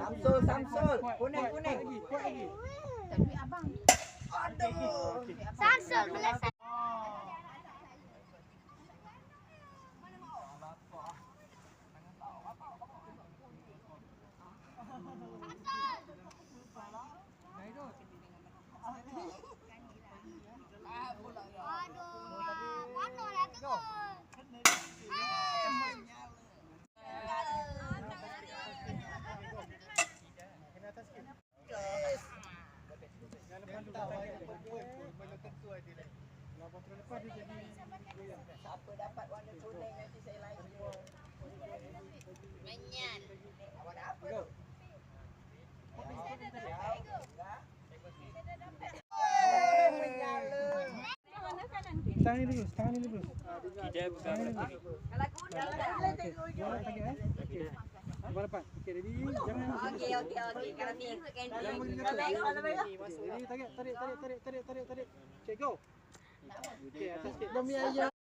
Samsul, Samsul, kuning, kuning, kuat lagi, kuat lagi. Aduh, Samsul, belasan. Siapa dapat warna kuning Kalau dah tengok je. Bola target eh. Okey. Bola depan. Okey, ready? Jangan Okey, okey, okey. Kalau ni ikut Jangan. Kalau kalau. Ready, tarik, tarik, tarik, tarik, tarik, tarik. Okay, go. Okey, atas sikit. Demi ayah.